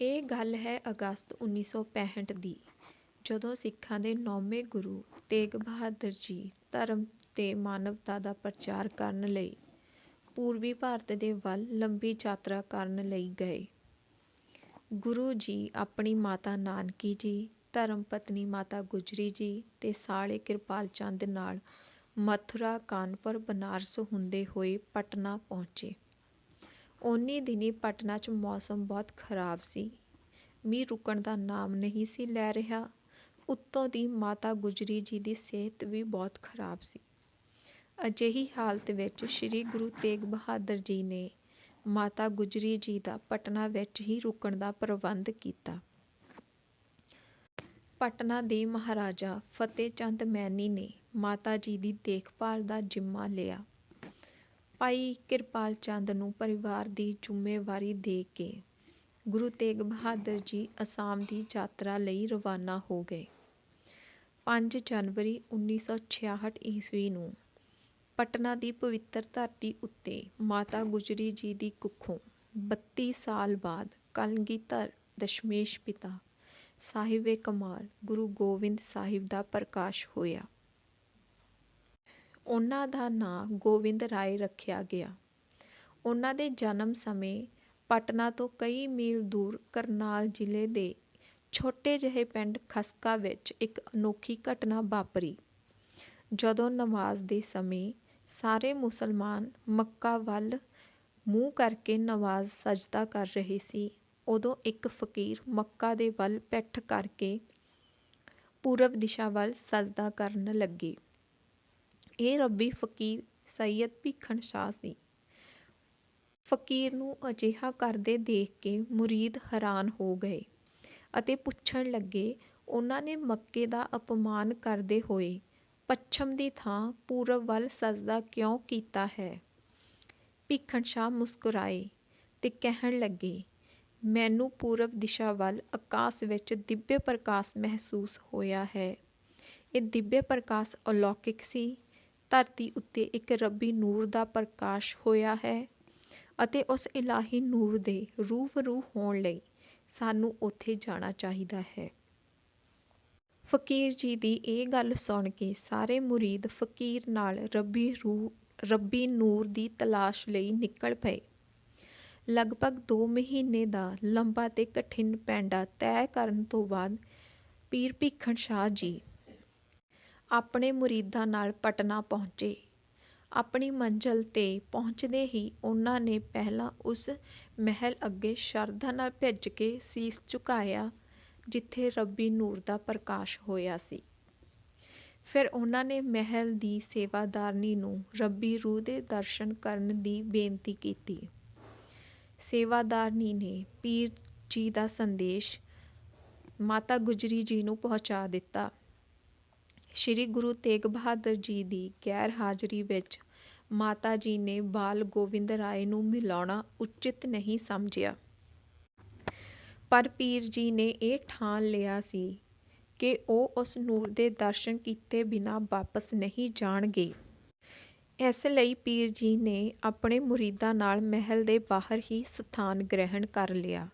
ਇਹ ਗੱਲ ਹੈ ਅਗਸਤ 1965 ਦੀ, ਜਦੋਂ ਸਿੱਖਾਂ ਦੇ ਨੌਵੇਂ ਗੁਰੂ ਤੇਗ ਬਹਾਦਰ ਜੀ ਧਰਮ ਤੇ ਮਾਨਵਤਾ ਦਾ ਪ੍ਰਚਾਰ ਕਰਨ ਲਈ ਪੂਰਬੀ ਭਾਰਤ ਦੇ ਵੱਲ ਲੰਬੀ ਯਾਤਰਾ ਕਰਨ ਲਈ ਗਏ। ਗੁਰੂ ਜੀ ਆਪਣੀ ਮਾਤਾ ਨਾਨਕੀ ਜੀ, ਧਰਮ ਪਤਨੀ ਮਾਤਾ ਗੁਜਰੀ ਜੀ ਤੇ ਸਾਲੇ ਕਿਰਪਾਲ ਚੰਦ ਨਾਲ ਮਥੁਰਾ, ਕਾਨਪੁਰ, ਬਨਾਰਸ ਹੁੰਦੇ ਹੋਏ ਪਟਨਾ ਪਹੁੰਚੇ। ਓਨੀ ਦਿਨੀ ਪਟਨਾ 'ਚ ਮੌਸਮ ਬਹੁਤ ਖਰਾਬ ਸੀ। ਮੀਂਹ ਰੁਕਣ ਦਾ ਨਾਮ ਨਹੀਂ ਸੀ ਲੈ ਰਿਹਾ। ਉੱਤੋਂ ਦੀ ਮਾਤਾ ਗੁਜਰੀ ਜੀ ਦੀ ਸਿਹਤ ਵੀ ਬਹੁਤ ਖਰਾਬ ਸੀ। ਅਜਿਹੀ ਹਾਲਤ ਵਿੱਚ ਸ੍ਰੀ ਗੁਰੂ ਤੇਗ ਬਹਾਦਰ ਜੀ ਨੇ ਮਾਤਾ ਗੁਜਰੀ ਜੀ ਦਾ ਪਟਨਾ ਵਿੱਚ ਹੀ ਰੁਕਣ ਦਾ ਪ੍ਰਬੰਧ ਕੀਤਾ। ਪਟਨਾ ਦੇ ਮਹਾਰਾਜਾ ਫਤਿਹ ਚੰਦ ਮੈਨੀ ਨੇ ਮਾਤਾ ਜੀ ਦੀ ਦੇਖਭਾਲ ਦਾ ਜ਼ਿੰਮਾ ਲਿਆ। ਭਾਈ ਕਿਰਪਾਲ ਚੰਦ ਨੂੰ ਪਰਿਵਾਰ ਦੀ ਜ਼ਿੰਮੇਵਾਰੀ ਦੇ ਕੇ ਗੁਰੂ ਤੇਗ ਬਹਾਦਰ ਜੀ ਅਸਾਮ ਦੀ ਯਾਤਰਾ ਲਈ ਰਵਾਨਾ ਹੋ ਗਏ। 5 ਜਨਵਰੀ 1966 ਈਸਵੀ ਨੂੰ ਪਟਨਾ ਦੀ ਪਵਿੱਤਰ ਧਰਤੀ ਉੱਤੇ ਮਾਤਾ ਗੁਜਰੀ ਜੀ ਦੀ ਕੁੱਖੋਂ 32 ਸਾਲ ਬਾਅਦ ਕਲਗੀਧਰ ਦਸ਼ਮੇਸ਼ ਪਿਤਾ ਸਾਹਿਬੇ ਕਮਾਲ ਗੁਰੂ ਗੋਬਿੰਦ ਸਾਹਿਬ ਦਾ ਪ੍ਰਕਾਸ਼ ਹੋਇਆ। ਉਹਨਾਂ ਦਾ ਨਾਂ ਗੋਬਿੰਦ ਰਾਏ ਰੱਖਿਆ ਗਿਆ। ਉਹਨਾਂ ਦੇ ਜਨਮ ਸਮੇਂ ਪਟਨਾ ਤੋਂ ਕਈ ਮੀਲ ਦੂਰ ਕਰਨਾਲ ਜ਼ਿਲ੍ਹੇ ਦੇ ਛੋਟੇ ਜਿਹੇ ਪਿੰਡ ਖਸਕਾ ਵਿੱਚ ਇੱਕ ਅਨੋਖੀ ਘਟਨਾ ਵਾਪਰੀ। ਜਦੋਂ ਨਮਾਜ਼ ਦੇ ਸਮੇਂ ਸਾਰੇ ਮੁਸਲਮਾਨ ਮੱਕਾ ਵੱਲ ਮੂੰਹ ਕਰਕੇ ਨਮਾਜ਼ ਸਜਦਾ ਕਰ ਰਹੇ ਸੀ, ਉਦੋਂ ਇੱਕ ਫਕੀਰ ਮੱਕਾ ਦੇ ਵੱਲ ਪਿੱਠ ਕਰਕੇ ਪੂਰਬ ਦਿਸ਼ਾ ਵੱਲ ਸਜਦਾ ਕਰਨ ਲੱਗੇ। ਇਹ ਰੱਬੀ ਫਕੀਰ ਸੈਦ ਭੀਖਣ ਸ਼ਾਹ ਸੀ। ਫਕੀਰ ਨੂੰ ਅਜਿਹਾ ਕਰਦੇ ਦੇਖ ਕੇ ਮੁਰੀਦ ਹੈਰਾਨ ਹੋ ਗਏ ਅਤੇ ਪੁੱਛਣ ਲੱਗੇ, ਉਹਨਾਂ ਨੇ ਮੱਕੇ ਦਾ ਅਪਮਾਨ ਕਰਦੇ ਹੋਏ ਪੱਛਮ ਦੀ ਥਾਂ ਪੂਰਬ ਵੱਲ ਸਜਦਾ ਕਿਉਂ ਕੀਤਾ ਹੈ? ਭੀਖਣ ਸ਼ਾਹ ਮੁਸਕਰਾਏ ਤੇ ਕਹਿਣ ਲੱਗੇ, ਮੈਨੂੰ ਪੂਰਬ ਦਿਸ਼ਾ ਵੱਲ ਆਕਾਸ਼ ਵਿੱਚ ਦਿਵਯ ਪ੍ਰਕਾਸ਼ ਮਹਿਸੂਸ ਹੋਇਆ ਹੈ। ਇਹ ਦਿਵਯ ਪ੍ਰਕਾਸ਼ ਅਲੌਕਿਕ ਸੀ ਧਰਤੀ ਉੱਤੇ ਇੱਕ ਰੱਬੀ ਨੂਰ ਦਾ ਪ੍ਰਕਾਸ਼ ਹੋਇਆ ਹੈ ਅਤੇ ਉਸ ਇਲਾਹੀ ਨੂਰ ਦੇ ਰੂਬਰੂ ਹੋਣ ਲਈ ਸਾਨੂੰ ਉੱਥੇ ਜਾਣਾ ਚਾਹੀਦਾ ਹੈ। ਫਕੀਰ ਜੀ ਦੀ ਇਹ ਗੱਲ ਸੁਣ ਕੇ ਸਾਰੇ ਮੁਰੀਦ ਫਕੀਰ ਨਾਲ ਰੱਬੀ ਰੂਹ, ਰੱਬੀ ਨੂਰ ਦੀ ਤਲਾਸ਼ ਲਈ ਨਿਕਲ ਪਏ। ਲਗਭਗ 2 ਮਹੀਨੇ ਦਾ ਲੰਬਾ ਤੇ ਕਠਿਨ ਪੈਂਡਾ ਤੈਅ ਕਰਨ ਤੋਂ ਬਾਅਦ ਪੀਰ ਭੀਖਣ ਸ਼ਾਹ ਜੀ ਆਪਣੇ ਮੁਰੀਦਾਂ ਨਾਲ ਪਟਨਾ ਪਹੁੰਚੇ। ਆਪਣੀ ਮੰਜ਼ਲ ਤੇ ਪਹੁੰਚਦੇ ਹੀ ਉਹਨਾਂ ਨੇ ਪਹਿਲਾਂ ਉਸ ਮਹਿਲ ਅੱਗੇ ਸ਼ਰਧਾ ਨਾਲ ਭਿੱਜ ਕੇ ਸੀਸ ਝੁਕਾਇਆ, ਜਿੱਥੇ ਰੱਬੀ ਨੂਰ ਦਾ ਪ੍ਰਕਾਸ਼ ਹੋਇਆ ਸੀ। ਫਿਰ ਉਹਨਾਂ ਨੇ ਮਹਿਲ ਦੀ ਸੇਵਾਦਾਰਨੀ ਨੂੰ ਰੱਬੀ ਰੂਹ ਦੇ ਦਰਸ਼ਨ ਕਰਨ ਦੀ ਬੇਨਤੀ ਕੀਤੀ। ਸੇਵਾਦਾਰਨੀ ਨੇ ਪੀਰ ਜੀ ਦਾ ਸੰਦੇਸ਼ ਮਾਤਾ ਗੁਜਰੀ ਜੀ ਨੂੰ ਪਹੁੰਚਾ ਦਿੱਤਾ। ਸ਼੍ਰੀ ਗੁਰੂ ਤੇਗ ਬਹਾਦਰ ਜੀ ਦੀ ਗੈਰ ਹਾਜ਼ਰੀ ਵਿੱਚ ਮਾਤਾ ਜੀ ਨੇ ਬਾਲ ਗੋਬਿੰਦ ਰਾਏ ਨੂੰ ਮਿਲਾਉਣਾ ਉਚਿਤ ਨਹੀਂ ਸਮਝਿਆ। ਪਰ ਪੀਰ ਜੀ ਨੇ ਇਹ ਠਾਣ ਲਿਆ ਸੀ ਕਿ ਉਹ ਉਸ ਨੂਰ ਦੇ ਦਰਸ਼ਨ ਕੀਤੇ ਬਿਨਾ ਵਾਪਸ ਨਹੀਂ ਜਾਣਗੇ। ਇਸ ਲਈ ਪੀਰ ਜੀ ਨੇ ਆਪਣੇ ਮੁਰੀਦਾਂ ਨਾਲ ਮਹਿਲ ਦੇ ਬਾਹਰ ਹੀ ਸਥਾਨ ਗ੍ਰਹਿਣ ਕਰ ਲਿਆ।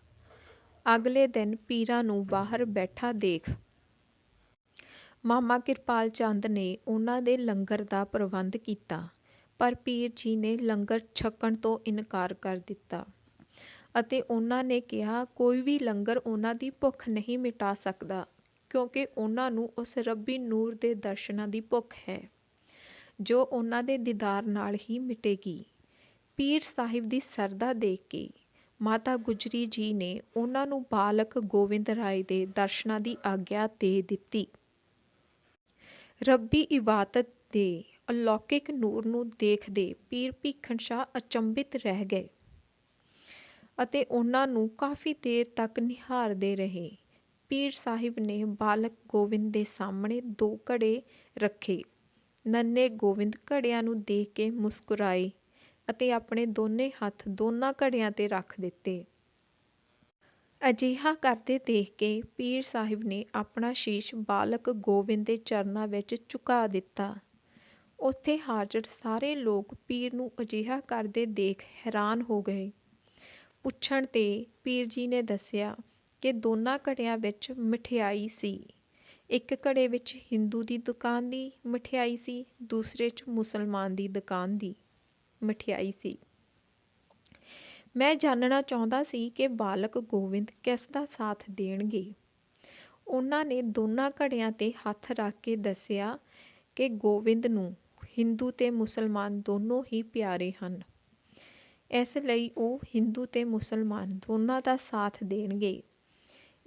ਅਗਲੇ ਦਿਨ ਪੀਰਾਂ ਨੂੰ ਬਾਹਰ ਬੈਠਾ ਦੇਖ ਮਾਮਾ ਕਿਰਪਾਲ ਚੰਦ ਨੇ ਉਹਨਾਂ ਦੇ ਲੰਗਰ ਦਾ ਪ੍ਰਬੰਧ ਕੀਤਾ, ਪਰ ਪੀਰ ਜੀ ਨੇ ਲੰਗਰ ਛਕਣ ਤੋਂ ਇਨਕਾਰ ਕਰ ਦਿੱਤਾ ਅਤੇ ਉਹਨਾਂ ਨੇ ਕਿਹਾ, ਕੋਈ ਵੀ ਲੰਗਰ ਉਹਨਾਂ ਦੀ ਭੁੱਖ ਨਹੀਂ ਮਿਟਾ ਸਕਦਾ, ਕਿਉਂਕਿ ਉਹਨਾਂ ਨੂੰ ਉਸ ਰੱਬੀ ਨੂਰ ਦੇ ਦਰਸ਼ਨਾਂ ਦੀ ਭੁੱਖ ਹੈ, ਜੋ ਉਹਨਾਂ ਦੇ ਦੀਦਾਰ ਨਾਲ ਹੀ ਮਿਟੇਗੀ। ਪੀਰ ਸਾਹਿਬ ਦੀ ਸਰਦਾ ਦੇਖ ਕੇ ਮਾਤਾ ਗੁਜਰੀ ਜੀ ਨੇ ਉਹਨਾਂ ਨੂੰ ਬਾਲਕ ਗੋਬਿੰਦ ਰਾਏ ਦੇ ਦਰਸ਼ਨਾਂ ਦੀ ਆਗਿਆ ਦੇ ਦਿੱਤੀ। ਰੱਬੀ ਇਬਾਦਤ ਦੇ ਅਲੌਕਿਕ ਨੂਰ ਨੂੰ ਦੇਖਦੇ ਪੀਰ ਭੀਖਣ ਸ਼ਾਹ ਅਚੰਭਿਤ ਰਹਿ ਗਏ ਅਤੇ ਉਹਨਾਂ ਨੂੰ ਕਾਫੀ ਦੇਰ ਤੱਕ ਨਿਹਾਰਦੇ ਰਹੇ। ਪੀਰ ਸਾਹਿਬ ਨੇ ਬਾਲਕ ਗੋਬਿੰਦ ਦੇ ਸਾਹਮਣੇ ਦੋ ਘੜੇ ਰੱਖੇ। ਨੰਨੇ ਗੋਬਿੰਦ ਘੜਿਆਂ ਨੂੰ ਦੇਖ ਕੇ ਮੁਸਕਰਾਏ ਅਤੇ ਆਪਣੇ ਦੋਨੇ ਹੱਥ ਦੋਨਾਂ ਘੜਿਆਂ ਤੇ ਰੱਖ ਦਿੱਤੇ। ਅਜਿਹਾ ਕਰਦੇ ਦੇਖ ਕੇ ਪੀਰ ਸਾਹਿਬ ਨੇ ਆਪਣਾ ਸ਼ੀਸ਼ ਬਾਲਕ ਗੋਬਿੰਦ ਦੇ ਚਰਨਾਂ ਵਿੱਚ ਝੁਕਾ ਦਿੱਤਾ। ਉੱਥੇ ਹਾਜ਼ਰ ਸਾਰੇ ਲੋਕ ਪੀਰ ਨੂੰ ਅਜਿਹਾ ਕਰਦੇ ਦੇਖ ਹੈਰਾਨ ਹੋ ਗਏ। ਪੁੱਛਣ ਤੇ ਪੀਰ ਜੀ ਨੇ ਦੱਸਿਆ ਕਿ ਦੋਨਾਂ ਘੜਿਆਂ ਵਿੱਚ ਮਠਿਆਈ ਸੀ। ਇੱਕ ਘੜੇ ਵਿੱਚ ਹਿੰਦੂ ਦੀ ਦੁਕਾਨ ਦੀ ਮਠਿਆਈ ਸੀ, ਦੂਸਰੇ 'ਚ ਮੁਸਲਮਾਨ ਦੀ ਦੁਕਾਨ ਦੀ ਮਠਿਆਈ ਸੀ। ਮੈਂ ਜਾਣਨਾ ਚਾਹੁੰਦਾ ਸੀ ਕਿ ਬਾਲਕ ਗੋਵਿੰਦ ਕਿਸ ਦਾ ਸਾਥ ਦੇਣਗੇ। ਉਹਨਾਂ ਨੇ ਦੋਨਾਂ ਘੜਿਆਂ ਤੇ ਹੱਥ ਰੱਖ ਕੇ ਦੱਸਿਆ ਕਿ ਗੋਵਿੰਦ ਨੂੰ ਹਿੰਦੂ ਤੇ ਮੁਸਲਮਾਨ ਦੋਨੋਂ ਹੀ ਪਿਆਰੇ ਹਨ। ਇਸ ਲਈ ਉਹ ਹਿੰਦੂ ਤੇ ਮੁਸਲਮਾਨ ਦੋਨਾਂ ਦਾ ਸਾਥ ਦੇਣਗੇ।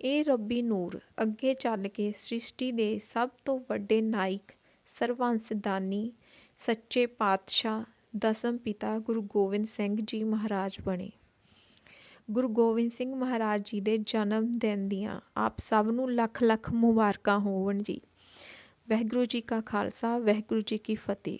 ਇਹ ਰੱਬੀ ਨੂਰ ਅੱਗੇ ਚੱਲ ਕੇ ਸ੍ਰਿਸ਼ਟੀ ਦੇ ਸਭ ਤੋਂ ਵੱਡੇ ਨਾਇਕ, ਸਰਵੰਸਦਾਨੀ, ਸੱਚੇ ਪਾਤਸ਼ਾਹ, ਦਸਮ ਪਿਤਾ ਗੁਰੂ ਗੋਬਿੰਦ ਸਿੰਘ ਜੀ ਮਹਾਰਾਜ ਬਣੇ। ਗੁਰੂ ਗੋਬਿੰਦ ਸਿੰਘ ਮਹਾਰਾਜ ਜੀ ਦੇ ਜਨਮ ਦਿਨ ਦੀਆਂ ਆਪ ਸਭ ਨੂੰ ਲੱਖ ਲੱਖ ਮੁਬਾਰਕਾਂ ਹੋਵਣ ਜੀ। ਵਾਹਿਗੁਰੂ ਜੀ ਕਾ ਖਾਲਸਾ, ਵਾਹਿਗੁਰੂ ਜੀ ਕੀ ਫਤਿਹ।